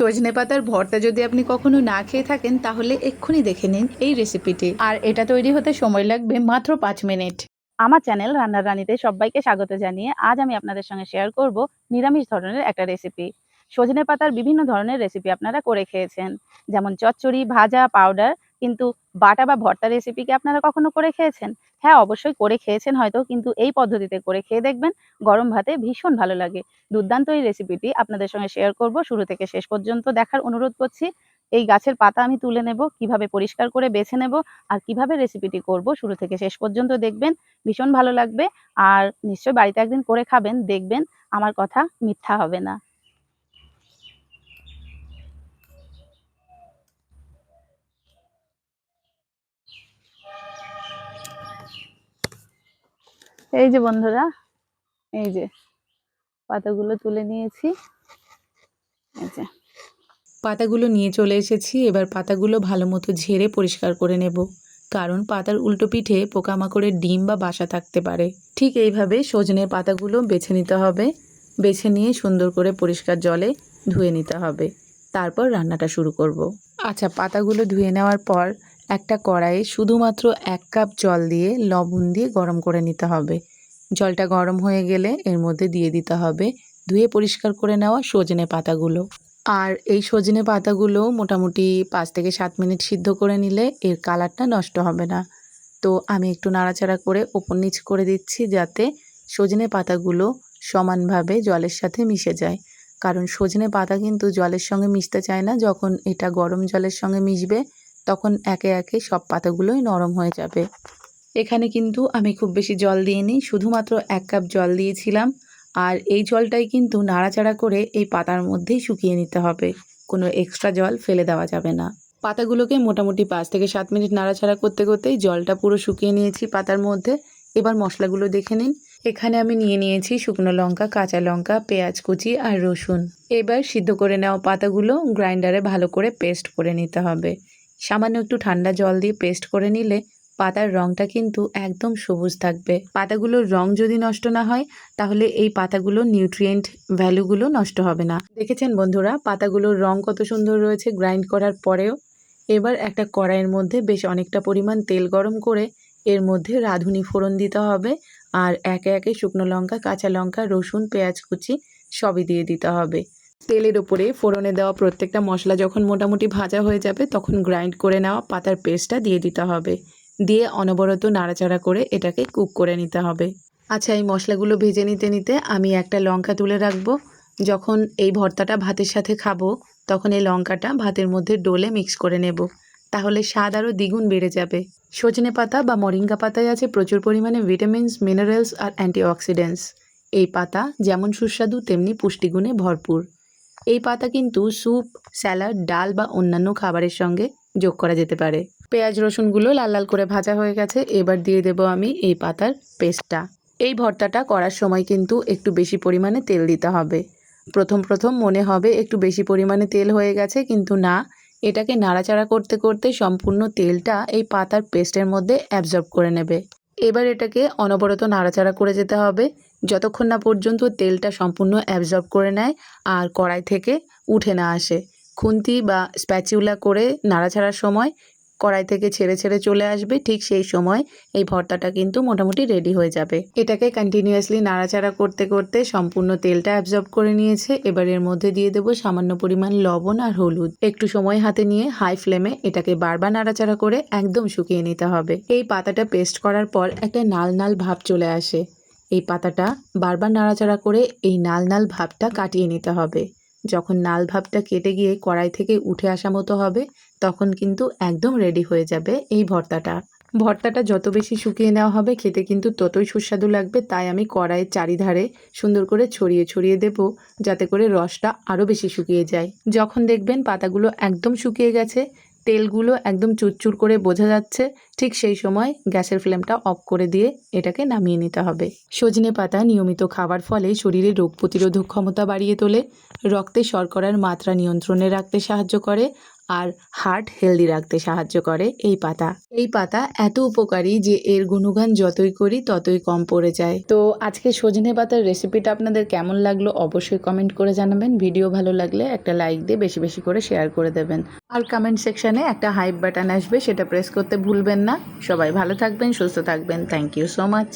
সজনে পাতার ভর্তা যদি আপনি কখনো না খেয়ে থাকেন, তাহলে এক্ষুনি দেখে নিন এই রেসিপিটি। আর এটা তৈরি হতে সময় লাগবে মাত্র পাঁচ মিনিট। আমার চ্যানেল রান্নার রানীতে সবাইকে স্বাগত জানিয়ে আজ আমি আপনাদের সঙ্গে শেয়ার করব নিরামিষ ধরনের একটা রেসিপি সজনে পাতার বিভিন্ন ধরনের রেসিপি আপনারা করে খেয়েছেন। যেমন চচ্চড়ি, ভাজা পাউডার কিন্তু বাটা বা ভর্তা রেসিপি কি আপনারা কখনো করে খেয়েছেন? হ্যাঁ অবশ্যই করে খেয়েছেন হয়তো, কিন্তু এই পদ্ধতিতে করে খেয়ে দেখবেন গরম ভাতে ভীষণ ভালো লাগে। দুর্দান্ত এই রেসিপিটি আপনাদের সঙ্গে শেয়ার করব। শুরু থেকে শেষ পর্যন্ত দেখার অনুরোধ করছি। এই গাছের পাতা আমি তুলে নেব, কীভাবে পরিষ্কার করে বেছে নেব আর কীভাবে রেসিপিটি করব শুরু থেকে শেষ পর্যন্ত দেখবেন, ভীষণ ভালো লাগবে। আর নিশ্চয়ই বাড়িতে একদিন করে খাবেন, দেখবেন, আমার কথা মিথ্যা হবে না। এই যে বন্ধুরা, এই যে পাতাগুলো তুলে নিয়েছি। পাতাগুলো নিয়ে চলে এসেছি, এবার পাতাগুলো ভালো মতো ঝেড়ে পরিষ্কার করে নেব। কারণ পাতার উল্টো পিঠে পোকামাকড়ের ডিম বা বাসা থাকতে পারে। ঠিক এইভাবে সজনের পাতাগুলো বেছে নিতে হবে। বেছে নিয়ে সুন্দর করে পরিষ্কার জলে ধুয়ে নিতে হবে। তারপর রান্নাটা শুরু করব। আচ্ছা পাতাগুলো ধুয়ে নেওয়ার পর একটা কড়াইয়ে শুধুমাত্র এক কাপ জল দিয়ে লবণ দিয়ে গরম করে নিতে হবে। জলটা গরম হয়ে গেলে এর মধ্যে দিয়ে দিতে হবে ধুয়ে পরিষ্কার করে নেওয়া সজনে পাতাগুলো। আর এই সজনে পাতাগুলো মোটামুটি পাঁচ থেকে সাত মিনিট সিদ্ধ করে নিলে এর কালারটা নষ্ট হবে না। তো আমি একটু নাড়াচাড়া করে ওপর নিচ করে দিচ্ছি যাতে সজনে পাতাগুলো সমানভাবে জলের সাথে মিশে যায়। কারণ সজনে পাতা কিন্তু জলের সঙ্গে মিশতে চায় না, যখন এটা গরম জলের সঙ্গে মিশবে তখন একে একে সব পাতাগুলোই নরম হয়ে যাবে। এখানে কিন্তু আমি খুব বেশি জল দিইনি, শুধুমাত্র এক কাপ জল দিয়েছিলাম। আর এই জলটাই কিন্তু নাড়াচাড়া করে এই পাতার মধ্যেই শুকিয়ে নিতে হবে। কোনো এক্সট্রা জল ফেলে দেওয়া যাবে না। পাতাগুলোকে মোটামুটি পাঁচ থেকে সাত মিনিট নাড়াচাড়া করতে করতেই জলটা পুরো শুকিয়ে নিয়েছি পাতার মধ্যে। এবার মশলাগুলো দেখে নিন। এখানে আমি নিয়ে নিয়েছি শুকনো লঙ্কা, কাঁচা লঙ্কা, পেঁয়াজ কুচি আর রসুন। এবার সিদ্ধ করে নেওয়া পাতাগুলো গ্রাইন্ডারে ভালো করে পেস্ট করে নিতে হবে। সামান্য একটু ঠান্ডা জল দিয়ে পেস্ট করে নিলে পাতার রঙটা কিন্তু একদম সবুজ থাকবে। পাতাগুলোর রং যদি নষ্ট না হয়, তাহলে এই পাতাগুলোর নিউট্রিয়েন্ট ভ্যালুগুলো নষ্ট হবে না। দেখেছেন বন্ধুরা, পাতাগুলোর রং কত সুন্দর রয়েছে গ্রাইন্ড করার পরেও। এবার একটা কড়াইয়ের মধ্যে বেশ অনেকটা পরিমাণ তেল গরম করে এর মধ্যে রাঁধুনি ফোড়ন দিতে হবে আর একে একে শুকনো লঙ্কা, কাঁচা লঙ্কা, রসুন, পেঁয়াজ কুচি সবই দিয়ে দিতে হবে। তেলের ওপরে ফোড়নে দেওয়া প্রত্যেকটা মশলা যখন মোটামুটি ভাজা হয়ে যাবে, তখন গ্রাইন্ড করে নেওয়া পাতার পেস্টটা দিয়ে দিতে হবে। দিয়ে অনবরত নাড়াচাড়া করে এটাকে কুক করে নিতে হবে। আচ্ছা এই মশলাগুলো ভেজে নিতে নিতে আমি একটা লঙ্কা তুলে রাখব। যখন এই ভর্তাটা ভাতের সাথে খাব, তখন এই লঙ্কাটা ভাতের মধ্যে ডোলে মিক্স করে নেব। তাহলে স্বাদ আরও দ্বিগুণ বেড়ে যাবে। সজনে পাতা বা মরিঙ্গা পাতায় আছে প্রচুর পরিমাণে ভিটামিনস, মিনারেলস আর অ্যান্টিঅক্সিডেন্টস। এই পাতা যেমন সুস্বাদু, তেমনি পুষ্টিগুণে ভরপুর। এই পাতা কিন্তু স্যুপ, স্যালাড, ডাল বা অন্যান্য খাবারের সঙ্গে যোগ করা যেতে পারে। পেঁয়াজ রসুনগুলো লাল লাল করে ভাজা হয়ে গেছে। এবার দিয়ে দেব আমি এই পাতার পেস্টটা। এই ভর্তাটা করার সময় কিন্তু একটু বেশি পরিমাণে তেল দিতে হবে। প্রথম প্রথম মনে হবে একটু বেশি পরিমাণে তেল হয়ে গেছে, কিন্তু না, এটাকে নাড়াচাড়া করতে করতে সম্পূর্ণ তেলটা এই পাতার পেস্টের মধ্যে অ্যাবজর্ব করে নেবে। এবার এটাকে অনবরত নাড়াচাড়া করে যেতে হবে। যতক্ষণ না পর্যন্ত তেলটা সম্পূর্ণ অ্যাবজর্ব করে নেয় আর কড়াই থেকে উঠে না আসে। খুন্তি বা স্প্যাচিউলা করে নাড়াচাড়ার সময় কড়াই থেকে ছেড়ে ছেড়ে চলে আসবে, ঠিক সেই সময় এই ভর্তাটা কিন্তু মোটামুটি রেডি হয়ে যাবে। এটাকে কন্টিনিউয়াসলি নাড়াচাড়া করতে করতে সম্পূর্ণ তেলটা অ্যাবজর্ব করে নিয়েছে। এবার এর মধ্যে দিয়ে দেবো সামান্য পরিমাণ লবণ আর হলুদ। একটু সময় হাতে নিয়ে হাই ফ্লেমে এটাকে বারবার নাড়াচাড়া করে একদম শুকিয়ে নিতে হবে। এই পাতাটা পেস্ট করার পর একটা নাল নাল ভাব চলে আসে। এই পাতাটা বারবার নাড়াচাড়া করে এই নাল নাল ভাবটা কাটিয়ে নিতে হবে। যখন নাল ভাবটা কেটে গিয়ে কড়াই থেকে উঠে আসা মতো হবে, তখন কিন্তু একদম রেডি হয়ে যাবে এই ভর্তাটা। ভর্তাটা যত বেশি শুকিয়ে নেওয়া হবে, খেতে কিন্তু ততই সুস্বাদু লাগবে। তাই আমি কড়াইয়ের চারিধারে সুন্দর করে ছড়িয়ে ছড়িয়ে দেব, যাতে করে রসটা আরও বেশি শুকিয়ে যায়। যখন দেখবেন পাতাগুলো একদম শুকিয়ে গেছে তেলগুলো একদম চুরচুর করে বোঝা যাচ্ছে, ঠিক সেই সময় গ্যাসের ফ্লেমটা অফ করে দিয়ে এটাকে নামিয়ে নিতে হবে। সজনে পাতা নিয়মিত খাবার ফলে শরীরে রোগ প্রতিরোধক ক্ষমতা বাড়িয়ে তোলে, রক্তে শর্করার মাত্রা নিয়ন্ত্রণে রাখতে সাহায্য করে আর হার্ট হেলদি রাখতে সাহায্য করে এই পাতা। এই পাতা এত উপকারী যে এর গুণগান যতই করি, ততই কম পড়ে যায়। তো আজকে সজনে পাতার রেসিপিটা আপনাদের কেমন লাগল অবশ্যই কমেন্ট করে জানাবেন। ভিডিও ভালো লাগলে একটা লাইক দিয়ে বেশি বেশি করে শেয়ার করে দেবেন। আর কমেন্ট সেকশনে একটা হাইপ বাটন আসবে, সেটা প্রেস করতে ভুলবেন না। সবাই ভালো থাকবেন, সুস্থ থাকবেন। Thank you so much